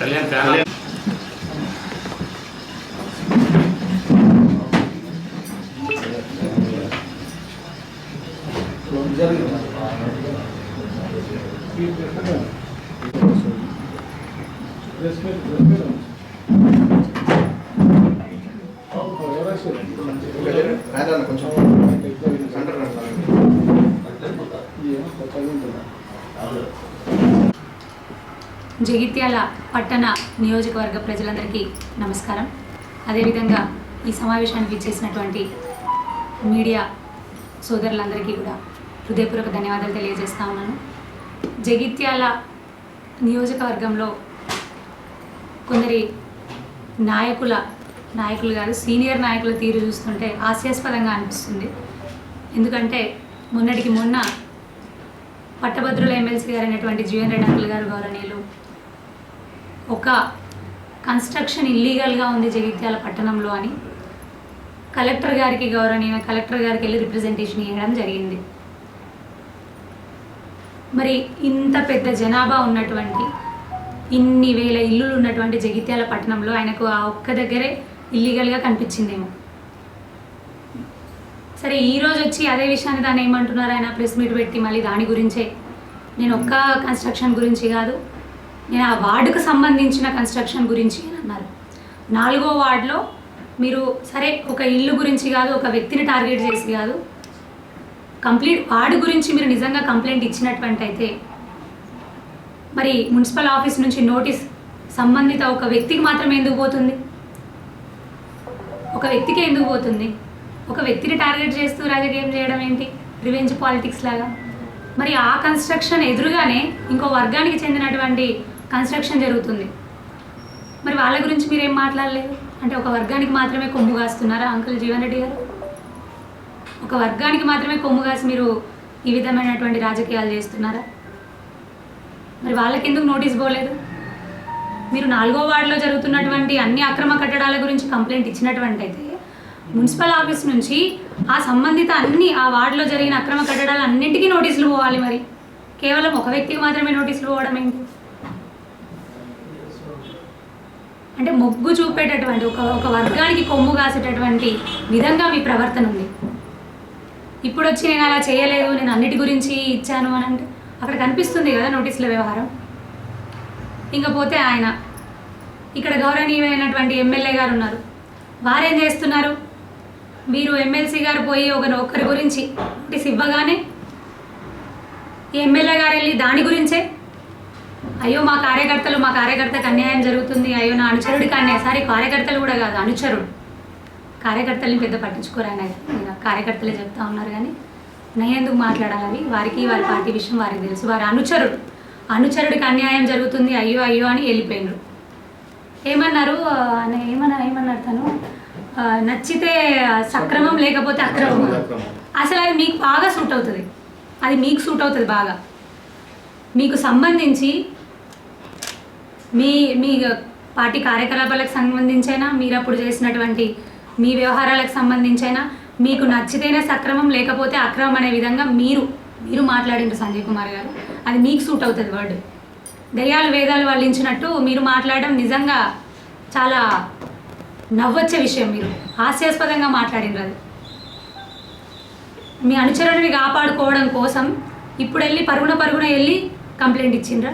Kalyan. Family Jagtial పట్టణ నియోజకవర్గ ప్రజలందరికీ నమస్కారం. అదేవిధంగా ఈ సమావేశానికి ఇచ్చేసినటువంటి మీడియా సోదరులందరికీ కూడా హృదయపూర్వక ధన్యవాదాలు తెలియజేస్తా ఉన్నాను. జగిత్యాల నియోజకవర్గంలో కొందరి నాయకుల నాయకులు కాదు సీనియర్ నాయకుల తీరు చూస్తుంటే హాస్యాస్పదంగా అనిపిస్తుంది. ఎందుకంటే మొన్నటికి మొన్న పట్టభద్రుల ఎమ్మెల్సీ గారు అయినటువంటి జీవన్ రెడ్డి అంకుల్ గారు గౌరవనీయులు ఒక కన్స్ట్రక్షన్ ఇల్లీగల్గా ఉంది జగిత్యాల పట్టణంలో అని కలెక్టర్ గారికి గౌరవనీయ కలెక్టర్ గారికి వెళ్ళి రిప్రజెంటేషన్ ఇవ్వడం జరిగింది. మరి ఇంత పెద్ద జనాభా ఉన్నటువంటి ఇన్ని వేల ఇల్లులు ఉన్నటువంటి జగిత్యాల పట్టణంలో ఆయనకు ఆ ఒక్క దగ్గరే ఇల్లీగల్గా కనిపించిందేమో. సరే ఈరోజు వచ్చి అదే విషయాన్ని దాన్ని ఏమంటున్నారు ఆయన? ప్రెస్ మీట్ పెట్టి మళ్ళీ దాని గురించే. నేను ఒక్క కన్స్ట్రక్షన్ గురించి కాదు నేను ఆ వార్డుకు సంబంధించిన కన్స్ట్రక్షన్ గురించి అని అన్నారు. నాలుగో వార్డులో మీరు సరే ఒక ఇల్లు గురించి కాదు ఒక వ్యక్తిని టార్గెట్ చేసి కాదు కంప్లీట్ వార్డు గురించి మీరు నిజంగా కంప్లైంట్ ఇచ్చినటువంటి అయితే మరి మున్సిపల్ ఆఫీస్ నుంచి నోటీస్ సంబంధిత ఒక వ్యక్తికి మాత్రమే ఎందుకు పోతుంది? ఒక వ్యక్తికి ఎందుకు పోతుంది? ఒక వ్యక్తిని టార్గెట్ చేస్తూ రాజకీయం చేయడం ఏంటి? రివెంజ్ పాలిటిక్స్ లాగా? మరి ఆ కన్స్ట్రక్షన్ ఎదురుగానే ఇంకో వర్గానికి చెందినటువంటి కన్స్ట్రక్షన్ జరుగుతుంది. మరి వాళ్ళ గురించి మీరేం మాట్లాడలేదు? అంటే ఒక వర్గానికి మాత్రమే కొమ్ము కాస్తున్నారా అంకుల్ జీవన్ రెడ్డి గారు? ఒక వర్గానికి మాత్రమే కొమ్ము కాసి మీరు ఈ విధమైనటువంటి రాజకీయాలు చేస్తున్నారా? మరి వాళ్ళకి ఎందుకు నోటీస్ పోలేదు? మీరు నాలుగో వార్డులో జరుగుతున్నటువంటి అన్ని అక్రమ కట్టడాల గురించి కంప్లైంట్ ఇచ్చినటువంటి అయితే మున్సిపల్ ఆఫీస్ నుంచి ఆ సంబంధిత అన్ని ఆ వార్డులో జరిగిన అక్రమ కట్టడాలు అన్నింటికీ నోటీసులు పోవాలి మరి. కేవలం ఒక వ్యక్తికి మాత్రమే నోటీసులు పోవడం ఏంటి? అంటే మొగ్గు చూపేటటువంటి ఒక ఒక వర్గానికి కొమ్ము కాసేటటువంటి విధంగా మీ ప్రవర్తన ఉంది. ఇప్పుడు వచ్చి నేను అలా చేయలేదు నేను అన్నిటి గురించి ఇచ్చాను అని అంటే అక్కడ కనిపిస్తుంది కదా నోటీసుల వ్యవహారం. ఇంకా పోతే ఆయన ఇక్కడ గౌరవనీయమైనటువంటి ఎమ్మెల్యే గారు ఉన్నారు. వారేం చేస్తున్నారు? మీరు ఎమ్మెల్సీ గారు పోయి ఒక ఒక్కరి గురించి నోటీస్ ఇవ్వగానే ఈ ఎమ్మెల్యే గారు వెళ్ళి దాని గురించే అయ్యో మా కార్యకర్తలు మా కార్యకర్తకు అన్యాయం జరుగుతుంది. అయ్యో నా అనుచరుడికి అన్యాయం సరే కార్యకర్తలు కూడా కాదు అనుచరుడు. కార్యకర్తల్ని పెద్ద పట్టించుకోరు ఆయన కార్యకర్తలే చెప్తా ఉన్నారు కానీ నేను ఎందుకు మాట్లాడాలి? అవి వారికి వారి పార్టీ విషయం వారికి తెలుసు. వారి అనుచరుడు. అనుచరుడికి అన్యాయం జరుగుతుంది అయ్యో అయ్యో అని వెళ్ళిపోయినారు. ఏమన్నారు? ఏమన్నా ఏమన్నారు తను? నచ్చితే సక్రమం లేకపోతే అక్రమం. అసలు అది మీకు బాగా సూట్ అవుతుంది. అది మీకు సూట్ అవుతుంది బాగా. మీకు సంబంధించి మీ మీ పార్టీ కార్యకలాపాలకు సంబంధించైనా మీరు అప్పుడు చేసినటువంటి మీ వ్యవహారాలకు సంబంధించైనా మీకు నచ్చితేనే సక్రమం లేకపోతే అక్రమం అనే విధంగా మీరు మీరు మాట్లాడిండ్రు సంజయ్ కుమార్ గారు. అది మీకు సూట్ అవుతుంది వర్డ్ దయ్యాలు వేదాలు వల్లించినట్టు మీరు మాట్లాడడం నిజంగా చాలా నవ్వొచ్చే విషయం మీరు. హాస్యాస్పదంగా మాట్లాడినరు అది. మీ అనుచరుడిని కాపాడుకోవడం కోసం ఇప్పుడు వెళ్ళి పరుగున పరుగున వెళ్ళి కంప్లైంట్ ఇచ్చిండ్రా?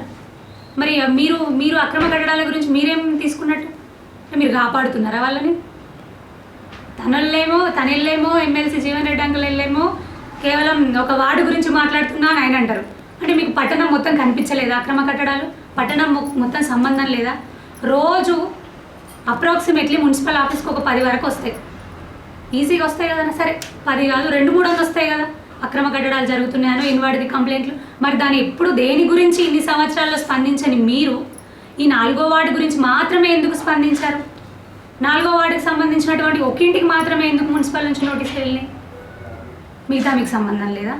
మరి మీరు మీరు అక్రమ కట్టడాల గురించి మీరేం తీసుకున్నట్టు? మీరు కాపాడుతున్నారా వాళ్ళని? తనల్లేమో తనెళ్ళేమో ఎమ్మెల్సీ జీవన్ రెడ్డి అంకుల్ వెళ్ళేమో కేవలం ఒక వార్డు గురించి మాట్లాడుతున్నా అని ఆయన అంటారు. అంటే మీకు పట్టణం మొత్తం కనిపించలేదా అక్రమ కట్టడాలు? పట్టణం మొత్తం సంబంధం లేదా? రోజు అప్రాక్సిమేట్లీ మున్సిపల్ ఆఫీస్కి ఒక పది వరకు వస్తాయి. ఈజీగా వస్తాయి కదా సరే. పది కాదు రెండు మూడు వందలు వస్తాయి కదా. అక్రమ కట్టడాలు జరుగుతున్నాయనో ఇన్వాడిది కంప్లైంట్లు. మరి దాన్ని ఎప్పుడు దేని గురించి ఇన్ని సంవత్సరాల్లో స్పందించని మీరు? ఈ నాలుగో వార్డు గురించి మాత్రమే ఎందుకు స్పందించారు? నాలుగో వార్డుకి సంబంధించినటువంటి ఒక ఇంటికి మాత్రమే ఎందుకు మున్సిపల్ నుంచి నోటీసులు వెళ్ళినాయి? మిగతా మీకు సంబంధం లేదా?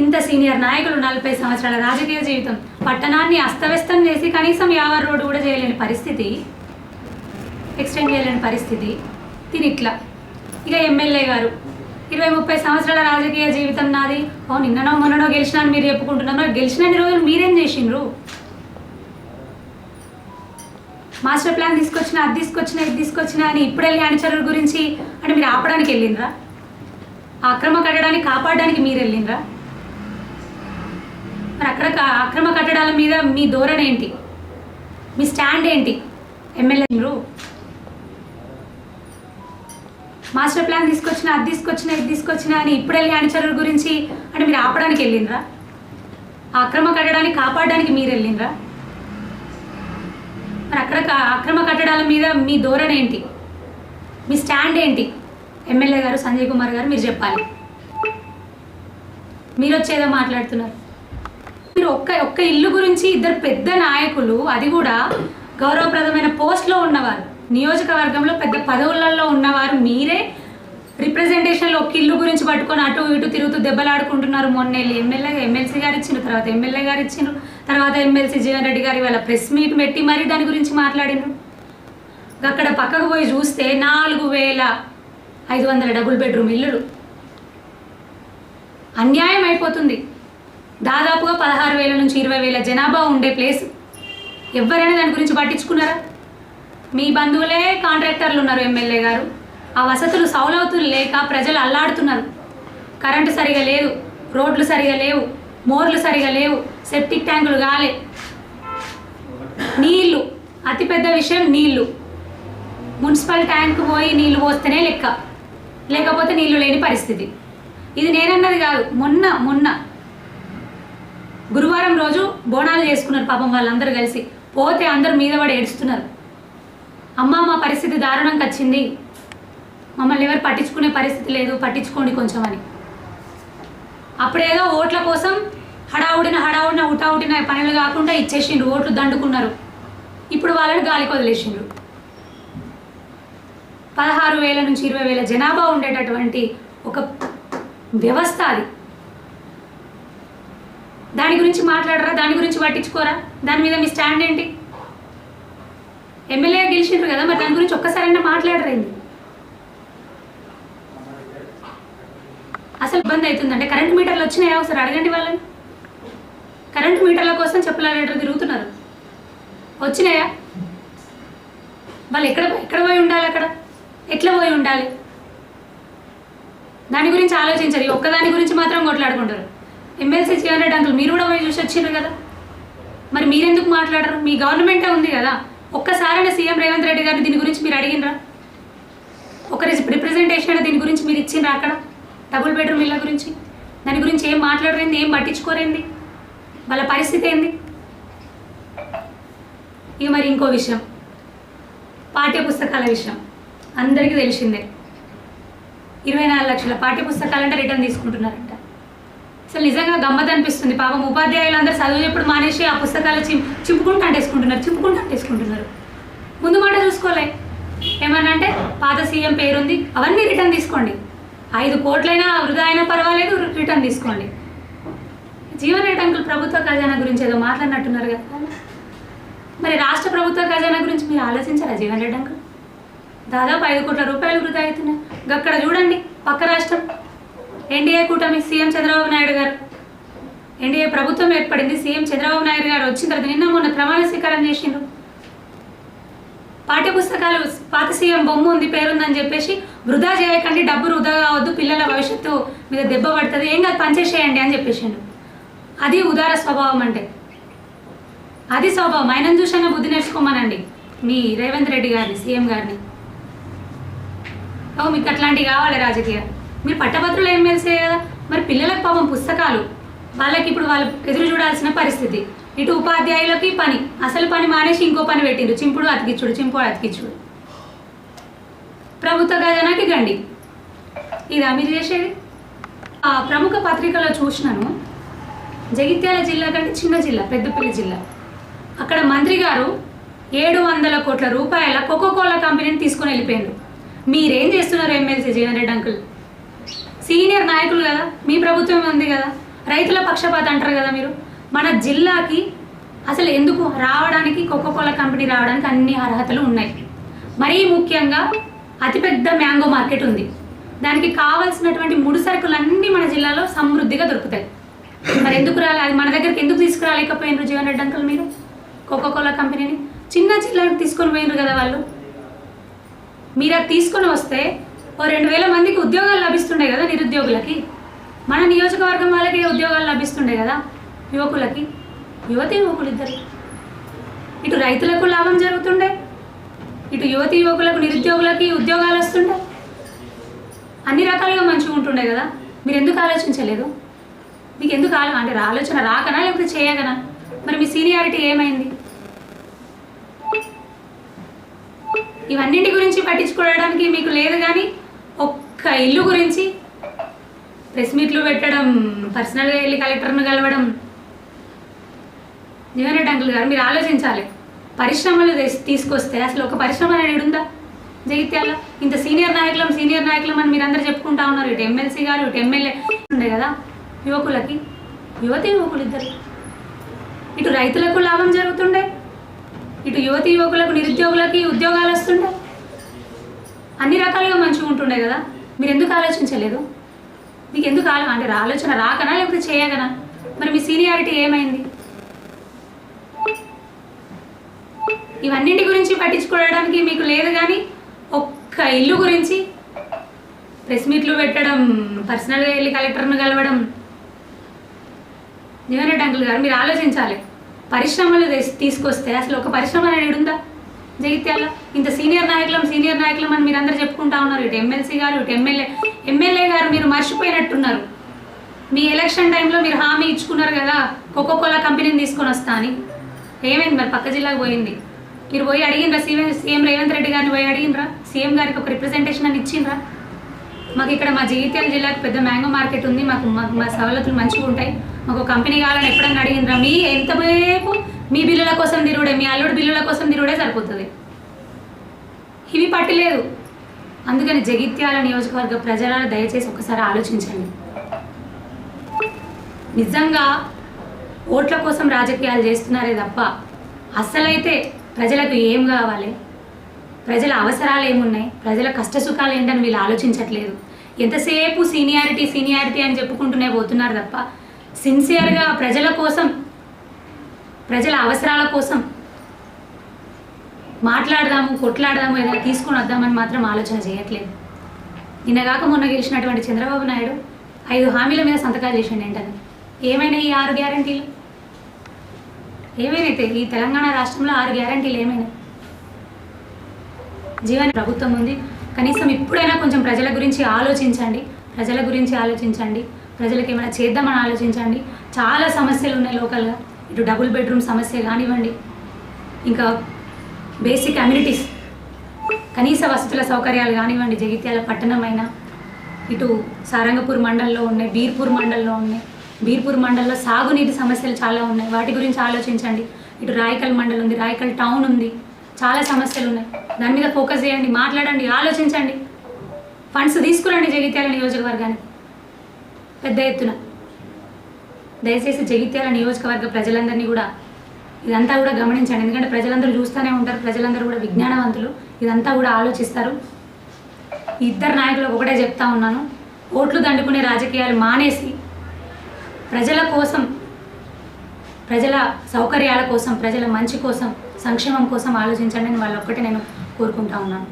ఇంత సీనియర్ నాయకులు నలభై సంవత్సరాల రాజకీయ జీవితం పట్టణాన్ని అస్తవ్యస్తం చేసి కనీసం యావర్ రోడ్డు కూడా చేయలేని పరిస్థితి ఎక్స్టెండ్ చేయలేని పరిస్థితి. దీని ఇట్లా ఇక ఎమ్మెల్యే గారు ఇరవై ముప్పై సంవత్సరాల రాజకీయ జీవితం నాది. ఓ నిన్ననో మొన్ననో గెలిచినా అని మీరు చెప్పుకుంటున్నారు గెలిచిన గెలిచినన్ని రోజులు మీరేం చేసిండ్రు? మాస్టర్ ప్లాన్ తీసుకొచ్చిన అది తీసుకొచ్చిన ఇది తీసుకొచ్చిన అని ఇప్పుడు వెళ్ళి అనుచరుల గురించి అంటే మీరు ఆపడానికి వెళ్ళిండ్రా? అక్రమ కట్టడాన్ని కాపాడడానికి మీరు వెళ్ళిండ్రా? మరి అక్కడ అక్రమ కట్టడాల మీద మీ ధోరణి ఏంటి? మీ స్టాండ్ ఏంటి? ఎమ్మెల్యే మాస్టర్ ప్లాన్ తీసుకొచ్చిన అది తీసుకొచ్చిన ఇది తీసుకొచ్చిన అని ఇప్పుడు వెళ్ళి అనుచరుల గురించి అంటే మీరు ఆపడానికి వెళ్ళిండ్రా? ఆ అక్రమ కట్టడాన్ని కాపాడడానికి మీరు వెళ్ళిండ్రా? మరి అక్కడ అక్రమ కట్టడాల మీద మీ ధోరణి ఏంటి? మీ స్టాండ్ ఏంటి? ఎమ్మెల్యే గారు సంజయ్ కుమార్ గారు మీరు చెప్పాలి. మీరు వచ్చేదో మాట్లాడుతున్నారు. మీరు ఒక్క ఒక్క ఇల్లు గురించి ఇద్దరు పెద్ద నాయకులు అది కూడా గౌరవప్రదమైన పోస్ట్లో ఉన్నవారు. నియోజకవర్గంలో పెద్ద పదవులలో ఉన్నవారు మీరే రిప్రజెంటేషన్లో ఒక ఇల్లు గురించి పట్టుకొని అటు ఇటు తిరుగుతూ దెబ్బలాడుకుంటున్నారు. మొన్న ఎమ్మెల్యే ఎమ్మెల్సీ గారు ఇచ్చిండ్రు తర్వాత ఎమ్మెల్యే గారు ఇచ్చిండ్రు తర్వాత ఎమ్మెల్సీ జీవన్ రెడ్డి గారు ఇవాళ ప్రెస్ మీట్ పెట్టి మరీ దాని గురించి మాట్లాడిండ్రు. అక్కడ పక్కకు పోయి చూస్తే నాలుగు వేల ఐదు వందల డబుల్ బెడ్రూమ్ ఇల్లులు. అన్యాయం అయిపోతుంది. దాదాపుగా పదహారు వేల నుంచి ఇరవై వేల జనాభా ఉండే ప్లేస్. ఎవరైనా దాని గురించి పట్టించుకున్నారా? మీ బంధువులే కాంట్రాక్టర్లు ఉన్నారు ఎమ్మెల్యే గారు. ఆ వసతులు సౌలవుతులు లేక ప్రజలు అల్లాడుతున్నారు. కరెంటు సరిగా లేదు రోడ్లు సరిగా లేవు మోర్లు సరిగా లేవు సెప్టిక్ ట్యాంకులు కాలే నీళ్ళు అతిపెద్ద విషయం నీళ్ళు. మున్సిపల్ ట్యాంక్ పోయి నీళ్ళు పోస్తేనే లెక్క. లేకపోతే నీళ్ళు లేని పరిస్థితి. ఇది నేనన్నది కాదు మొన్న మొన్న. గురువారం రోజు బోనాలు చేసుకున్నారు పాపం వాళ్ళందరూ కలిసి. పోతే అందరు మీద పడి ఏడుస్తున్నారు. అమ్మ మా పరిస్థితి దారుణంకి వచ్చింది. మమ్మల్ని ఎవరు పట్టించుకునే పరిస్థితి లేదు. పట్టించుకోండి కొంచెం అని అప్పుడేదో ఓట్ల కోసం హడావుడిన హడావుడిన ఉటావుడిన పనులు కాకుండా ఇచ్చేసిండ్రు. ఓట్లు దండుకున్నారు. ఇప్పుడు వాళ్ళని గాలికి వదిలేసిండ్రు పదహారు వేల నుంచి ఇరవై వేల జనాభా ఉండేటటువంటి ఒక వ్యవస్థ అది. దాని గురించి మాట్లాడరా? దాని గురించి పట్టించుకోరా? దాని మీద మీ స్టాండ్ ఏంటి? ఎమ్మెల్యే గెలిచిండ్రు కదా మరి దాని గురించి ఒక్కసారైనా మాట్లాడరేంది? అసలు ఇబ్బంది అవుతుందంటే కరెంట్ మీటర్లు వచ్చినాయా ఒకసారి? అడగండి వాళ్ళని. కరెంట్ మీటర్ల కోసం చెప్పులాడేటర్ తిరుగుతున్నారు. వచ్చినాయా? వాళ్ళు ఎక్కడ ఎక్కడ పోయి ఉండాలి అక్కడ? ఎట్లా పోయి ఉండాలి? దాని గురించి ఆలోచించరు. ఈ ఒక్కదాని గురించి మాత్రం కొట్లాడుకుంటారు. ఎమ్మెల్సీ చేయాలంటే అంకుల్ మీరు కూడా పోయి చూసి వచ్చిండ్రు కదా? మరి మీరెందుకు మాట్లాడరు? మీ గవర్నమెంటే ఉంది కదా? ఒక్కసారైనా సీఎం రేవంత్ రెడ్డి గారిని దీని గురించి మీరు అడిగినరా? ఒక రిప్రజెంటేషన్ దీని గురించి మీరు ఇచ్చిండ్రా అక్కడ? డబుల్ బెడ్రూమ్ ఇళ్ళ గురించి? దాని గురించి ఏం మాట్లాడరేంది? ఏం పట్టించుకోరేంది? వాళ్ళ పరిస్థితి ఏంది? ఇక మరి ఇంకో విషయం. పాఠ్య పుస్తకాల విషయం. అందరికీ తెలిసిందే. ఇరవై నాలుగు లక్షల పాఠ్య పుస్తకాలంటే రిటర్న్ తీసుకుంటున్నారంట. అసలు నిజంగా గమ్మత్ అనిపిస్తుంది. పాపం ఉపాధ్యాయులందరూ చదువు ఎప్పుడు మానేసి ఆ పుస్తకాలు చిం చింపుకుంటూ అంటేసుకుంటున్నారు చింపుకుంటూ అంటేసుకుంటున్నారు. ముందు మాట చూసుకోలే. ఏమన్నా అంటే పాత సీఎం పేరుంది అవన్నీ రిటర్న్ తీసుకోండి. ఐదు కోట్లైనా వృధా అయినా పర్వాలేదు రిటర్న్ తీసుకోండి. జీవన్ రేటంకులు ప్రభుత్వ ఖజానా గురించి ఏదో మాట్లాడినట్టున్నారు కదా. మరి రాష్ట్ర ప్రభుత్వ ఖజానా గురించి మీరు ఆలోచించారా జీవన్ రేటంకులు దాదాపు ఐదు కోట్ల రూపాయలు వృధా అవుతున్నాయి. అక్కడ చూడండి పక్క రాష్ట్రం. ఎన్డీఏ కూటమి సీఎం చంద్రబాబు నాయుడు గారు. ఎన్డీఏ ప్రభుత్వం ఏర్పడింది సీఎం చంద్రబాబు నాయుడు గారు వచ్చిన తర్వాత నిన్న మొన్న ప్రమాణ స్వీకారం చేసిండ్రు. పాఠ్య పుస్తకాలు పాత సీఎం బొమ్మ ఉంది పేరుందని చెప్పేసి వృధా చేయకండి డబ్బు వృధా కావద్దు పిల్లల భవిష్యత్తు మీద దెబ్బ పడుతుంది ఏం కాదు పనిచేసేయండి అని చెప్పేసిండు. అది ఉదార స్వభావం అంటే. అది స్వభావం. ఆయనను చూసైనా బుద్ధి నేర్చుకోమనండి. మీ రేవంత్ రెడ్డి గారిని సీఎం గారిని. ఓ మీకు అట్లాంటివి కావాలి రాజకీయ. మీరు పట్టభద్రులు ఏం తెలిసే కదా? మరి పిల్లలకు పాపం పుస్తకాలు. వాళ్ళకి ఇప్పుడు వాళ్ళు ఎదురు చూడాల్సిన పరిస్థితి. ఇటు ఉపాధ్యాయులకి పని. అసలు పని మానేసి ఇంకో పని పెట్టిండ్రు. చింపుడు అతికిచ్చుడు చింపుడు అతికిచ్చుడు. ప్రభుత్వ ఖజానాకి గండి. ఇదా మీరు చేసేది? ఆ ప్రముఖ పత్రికలో చూసినాను. జగిత్యాల జిల్లా కంటే చిన్న జిల్లా పెద్దపల్లి జిల్లా. అక్కడ మంత్రి గారు ఏడు వందల కోట్ల రూపాయల కోకో కోలా కంపెనీని తీసుకుని వెళ్ళిపోయారు మీరేం చేస్తున్నారు MLC Jeevan Reddy uncle? Senior నాయకులు కదా మీ ప్రభుత్వం ఉంది కదా రైతుల పక్షపాత అంటారు కదా మీరు. మన జిల్లాకి అసలు ఎందుకు రావడానికి కోకో కోలా కంపెనీ రావడానికి అన్ని అర్హతలు ఉన్నాయి. మరీ ముఖ్యంగా అతిపెద్ద మ్యాంగో మార్కెట్ ఉంది. దానికి కావాల్సినటువంటి ముడి సరుకులన్నీ మన జిల్లాలో సమృద్ధిగా దొరుకుతాయి. మరి ఎందుకు రాలేదు అది మన దగ్గరికి ఎందుకు తీసుకురాలేకపోయినారు జీవన్ రెడ్డి అంకుల్ మీరు? కోకోకోలా కంపెనీని చిన్న జిల్లాకి తీసుకొని పోయినారు కదా వాళ్ళు. మీరు అది తీసుకొని వస్తే ఓ రెండు వేల మందికి ఉద్యోగాలు లభిస్తుండే కదా నిరుద్యోగులకి. మన నియోజకవర్గం వాళ్ళకి ఉద్యోగాలు లభిస్తుండే కదా యువకులకి. యువతి యువకులు ఇద్దరు ఇటు రైతులకు లాభం జరుగుతుండే ఇటు యువతి యువకులకు నిరుద్యోగులకి ఉద్యోగాలు వస్తుండే. అన్ని రకాలుగా మంచిగా ఉంటుండే కదా. మీరు ఎందుకు ఆలోచించలేదు? మీకు ఎందుకు ఆలో అంటే ఆలోచన రాకనా లేకపోతే చేయగనా మరి మీ సీనియారిటీ ఏమైంది? ఇవన్నింటి గురించి పట్టించుకోవడానికి మీకు లేదు కానీ ఒక్క ఇల్లు గురించి ప్రెస్ మీట్లు పెట్టడం పర్సనల్గా వెళ్ళి కలెక్టర్ను కలవడం. జీవన్ రెడ్డి అంకుల్ గారు? మీరు ఆలోచించాలి. పరిశ్రమలు తీసుకొస్తే అసలు ఒక పరిశ్రమ అనేది ఉందా? జగిత్యాల ఇంత సీనియర్ నాయకులం సీనియర్ నాయకులం అని మీరు అందరు చెప్పుకుంటా ఉన్నారు. ఇటు ఎమ్మెల్సీ గారు ఇటు ఎమ్మెల్యే ఉండే కదా యువకులకి. యువతి యువకులు ఇద్దరు. ఇటు రైతులకు లాభం జరుగుతుండే. ఇటు యువతి యువకులకు నిరుద్యోగులకి ఉద్యోగాలు వస్తుండే. అన్ని రకాలుగా మంచిగా ఉంటుండే కదా. మీరు ఎందుకు ఆలోచించలేదు? మీకు ఎందుకు ఆలో అంటే ఆలోచన రాకనా లేకపోతే చేయగనా మరి మీ సీనియారిటీ ఏమైంది? ఇవన్నింటి గురించి పట్టించుకోవడానికి మీకు లేదు కానీ ఒక్క ఇల్లు గురించి ప్రెస్ మీట్లు పెట్టడం పర్సనల్గా వెళ్ళి కలెక్టర్ను కలవడం. జీవన్ రెడ్డి అంకుల్ గారు మీరు ఆలోచించాలి. పరిశ్రమలు తీసుకొస్తే అసలు ఒక పరిశ్రమ అనేది ఉందా? జగిత్యాల. ఇంత సీనియర్ నాయకులం సీనియర్ నాయకులం అని మీరు అందరు చెప్పుకుంటా ఉన్నారు. ఇటు ఎమ్మెల్సీ గారు ఇటు ఎమ్మెల్యే ఎమ్మెల్యే గారు మీరు మర్చిపోయినట్టున్నారు. మీ ఎలక్షన్ టైంలో మీరు హామీ ఇచ్చుకున్నారు కదా కోకోకోలా కంపెనీని తీసుకొని వస్తా అని. ఏమైంది మరి? పక్క జిల్లాకు పోయింది. మీరు పోయి అడిగినరా సీఎం సీఎం రేవంత్ రెడ్డి గారిని పోయి అడిగినరా సీఎం గారికి ఒక రిప్రజెంటేషన్ అని ఇచ్చిండ్రా? మాకు ఇక్కడ మా జగిత్యాల జిల్లాకు పెద్ద మ్యాంగో మార్కెట్ ఉంది. మాకు మాకు మా సవలతులు మంచిగా ఉంటాయి మాకు ఒక కంపెనీ కావాలని ఎప్పుడన్నా అడిగినరా మీ ఎంతసేపు మీ బిల్లుల కోసం తిరుగుడే మీ అల్లుడు బిల్లుల కోసం తిరుగుడే సరిపోతుంది. ఇవి పట్టలేదు. అందుకని జగిత్యాల నియోజకవర్గ ప్రజలను దయచేసి ఒకసారి ఆలోచించండి. నిజంగా ఓట్ల కోసం రాజకీయాలు చేస్తున్నారే తప్ప అస్సలైతే ప్రజలకు ఏం కావాలి? ప్రజల అవసరాలు ఏమున్నాయి? ప్రజల కష్ట సుఖాలు ఏంటని వీళ్ళు ఆలోచించట్లేదు. ఎంతసేపు సీనియారిటీ సీనియారిటీ అని చెప్పుకుంటూనే పోతున్నారు తప్ప సిన్సియర్గా ప్రజల కోసం ప్రజల అవసరాల కోసం మాట్లాడదాము కొట్లాడదాము ఏదైనా తీసుకొని వద్దామని మాత్రం ఆలోచన చేయట్లేదు. నిన్నగాక మొన్న గెలిచినటువంటి చంద్రబాబు నాయుడు ఐదు హామీల మీద సంతకాలు చేసిండు ఏంటని. ఏమైనా ఈ ఆరు గ్యారంటీలు? ఏమైనా ఈ తెలంగాణ రాష్ట్రంలో ఆరు గ్యారంటీలు ఏమైనా? జీవన ప్రభుత్వం ఉంది. కనీసం ఇప్పుడైనా కొంచెం ప్రజల గురించి ఆలోచించండి. ప్రజల గురించి ఆలోచించండి. ప్రజలకు ఏమైనా చేద్దామని ఆలోచించండి. చాలా సమస్యలు ఉన్నాయి లోకల్గా. ఇటు డబుల్ బెడ్రూమ్ సమస్య కానివ్వండి. ఇంకా బేసిక్ అమ్యూనిటీస్ కనీస వసతుల సౌకర్యాలు కానివ్వండి జగిత్యాల పట్టణమైనా. ఇటు సారంగపూర్ మండలంలో ఉన్నాయి బీర్పూర్ మండలంలో ఉన్నాయి. బీర్పూర్ మండలంలో సాగునీటి సమస్యలు చాలా ఉన్నాయి. వాటి గురించి ఆలోచించండి. ఇటు రాయకల్ మండలం ఉంది రాయకల్ టౌన్ ఉంది. చాలా సమస్యలు ఉన్నాయి. దాని మీద ఫోకస్ చేయండి మాట్లాడండి ఆలోచించండి. ఫండ్స్ తీసుకురండి జగిత్యాల నియోజకవర్గానికి. పెద్ద ఎత్తున. దయచేసి జగిత్యాల నియోజకవర్గ ప్రజలందరినీ కూడా ఇదంతా కూడా గమనించండి. ఎందుకంటే ప్రజలందరూ చూస్తూనే ఉంటారు ప్రజలందరూ కూడా విజ్ఞానవంతులు. ఇదంతా కూడా ఆలోచిస్తారు. ఇద్దరు నాయకులకు ఒకటే చెప్తా ఉన్నాను. ఓట్లు దండుకునే రాజకీయాలు మానేసి ప్రజల కోసం ప్రజల సౌకర్యాల కోసం ప్రజల మంచి కోసం సంక్షేమం కోసం ఆలోచించండి అని వాళ్ళు ఒక్కటే నేను కోరుకుంటా ఉన్నాను.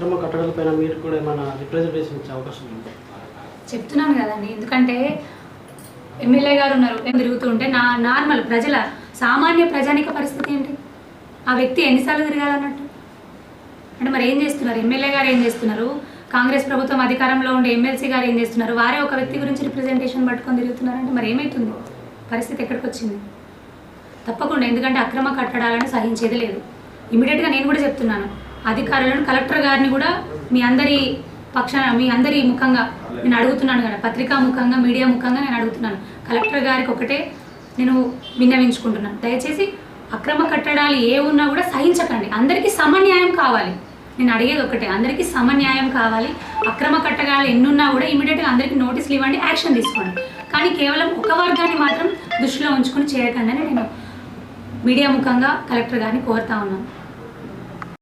అక్రమ కట్టడాలపైన మీరు కూడా ఏమైనా రిప్రజెంటేషన్ ఇచ్చే అవకాశం ఉంది? చెప్తున్నాను కదండి. ఎందుకంటే ఎమ్మెల్యే గారు ఉన్నారు. ఏం తిరుగుతూ ఉంటే నా నార్మల్ ప్రజల సామాన్య ప్రజానిక పరిస్థితి ఏంటి? ఆ వ్యక్తి ఎన్నిసార్లు తిరగాలన్నట్టు? అంటే మరి ఏం చేస్తున్నారు? ఎమ్మెల్యే గారు ఏం చేస్తున్నారు? కాంగ్రెస్ ప్రభుత్వం అధికారంలో ఉండే ఎమ్మెల్సీ గారు ఏం చేస్తున్నారు? వారే ఒక వ్యక్తి గురించి రిప్రజెంటేషన్ పట్టుకొని తిరుగుతున్నారంటే మరి ఏమవుతుంది పరిస్థితి ఎక్కడికి వచ్చింది? తప్పకుండా. ఎందుకంటే అక్రమ కట్టడాలను సహించేది లేదు. ఇమీడియట్గా నేను కూడా చెప్తున్నాను. అధికారులను కలెక్టర్ గారిని కూడా మీ అందరి పక్షాన మీ అందరి ముఖంగా నేను అడుగుతున్నాను కదా పత్రికా ముఖంగా మీడియా ముఖంగా నేను అడుగుతున్నాను. కలెక్టర్ గారికి ఒకటే నేను విన్నవించుకుంటున్నాను. దయచేసి అక్రమ కట్టడాలు ఏ ఉన్నా కూడా సహించకండి. అందరికీ సమన్యాయం కావాలి. నేను అడిగేది ఒకటే అందరికీ సమన్యాయం కావాలి. అక్రమ కట్టడాలు ఎన్నున్నా కూడా ఇమీడియట్గా అందరికీ నోటీసులు ఇవ్వండి యాక్షన్ తీసుకోండి. కానీ కేవలం ఒక వర్గాన్ని మాత్రం దృష్టిలో ఉంచుకొని చేయకండి అని నేను మీడియా ముఖంగా కలెక్టర్ గారిని కోరుతా ఉన్నాను.